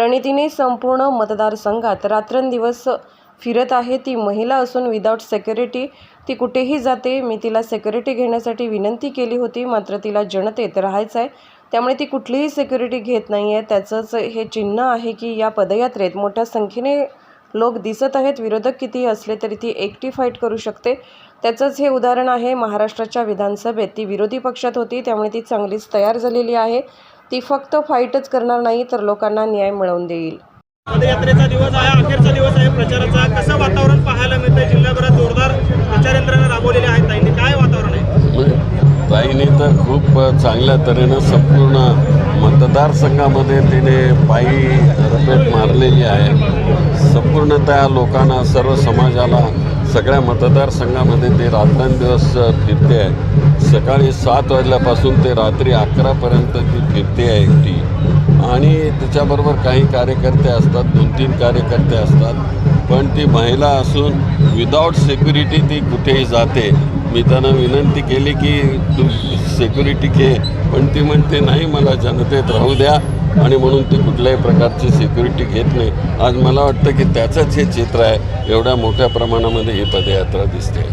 प्रणितीने संपूर्ण मतदारसंघात रात्रंदिवस फिरत आहे. ती महिला असून विदाऊट सेक्युरिटी ती कुठेही जाते. मी तिला सेक्युरिटी घेण्यासाठी विनंती केली होती मात्र तिला जनतेत राहायचं आहे त्यामुळे ती कुठलीही सेक्युरिटी घेत नाही आहे त्याचंच हे चिन्ह आहे की या पदयात्रेत मोठ्या संख्येने लोक दिसत आहेत. विरोधक कितीही असले तरी ती एकटी फाईट करू शकते. त्याचंच हे उदाहरण आहे. महाराष्ट्राच्या विधानसभेत ती विरोधी पक्षात होती. त्यामुळे ती चांगलीच तयार झालेली आहे. ती फक्त फाईटच करणार नाही तर लोकांना न्याय मिळवून देईल. पदयात्रेचा दिवस आहे अखेरचा दिवस आहे प्रचाराचा. कसं वातावरण पाहायला मिळतंय? जिल्ह्याभरात जोरदार प्रचार यंत्रणा राबवलेल्या आहेत ताईंनी. काय वातावरण आहे? ताईने तर खूप चांगल्या तऱ्हेनं संपूर्ण मतदारसंघामध्ये तिने पायी रपेट मारलेली आहे. संपूर्ण त्या लोकांना सर्व समाजाला सगळ्या मतदारसंघामध्ये ते रात्रंदिवस फिरते आहे. सकाळी सात वाजल्यापासून ते रात्री अकरापर्यंत ती फिरते आहे एकटी. आणि त्याच्याबरोबर काही कार्यकर्ते असतात दोन तीन कार्यकर्ते असतात. पण ती महिला असून विदाऊट सिक्युरिटी ती कुठेही जाते. मी त्यांना विनंती केली की तू सिक्युरिटी घे. पण ती म्हणते नाही मला जनतेत राहू द्या. आणि म्हणून ती कुठल्याही प्रकारची सिक्युरिटी घेत नाही. आज मला वाटतं की त्याचंच हे चित्र आहे. एवढ्या मोठ्या प्रमाणामध्ये ही पदयात्रा दिसते.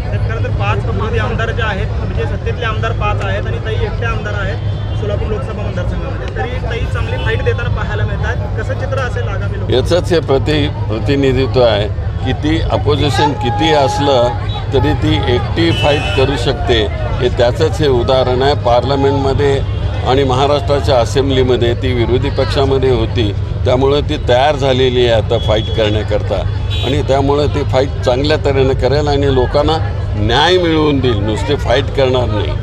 पाच आमदार जे आहेत म्हणजे सत्तेतले आमदार पाच आहेत आणि ताई एकटे आमदार आहेत सोलापूर लोकसभा मतदारसंघामध्ये. तरी ताई चांगली फाईट देताना पाहायला मिळतात. कसं चित्र असेल आगामी याचंच हे प्रति प्रतिनिधित्व आहे. की ती अपोजिशन किती असलं तरी ती एकटी फाईट करू शकते. हे त्याचंच हे उदाहरण आहे. पार्लमेंटमध्ये आणि महाराष्ट्राच्या असेंब्लीमध्ये ती विरोधी पक्षामध्ये होती. त्यामुळं ती तयार झालेली आहे आता फाईट करण्याकरता. आणि त्यामुळं ती फाईट चांगल्या तऱ्हेनं करेल आणि लोकांना न्याय मिळवून देईल. नुसते फाईट करणार नाही.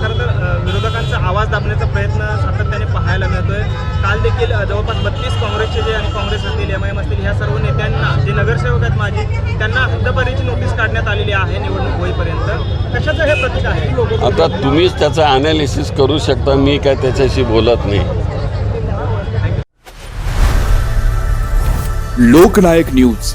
खरं तर विरोधकांचा आवाज दाबण्याचा प्रयत्न सातत्याने पाहायला मिळतोय. काल देखील जवळपास बत्तीस काँग्रेसचे जे आणि काँग्रेस असतील एम आय एम असतील ह्या सर्व नेत्यांना जे नगरसेवक आहेत माझी त्यांना हद्दपारीची नोटीस काढण्यात आलेली आहे. निवडणूक होईपर्यंत कशाचं हे प्रतीक आहे आता तुम्हीच त्याचं ॲनालिसिस करू शकता मी काय त्याच्याशी बोलत नाही. लोकनायक न्यूज.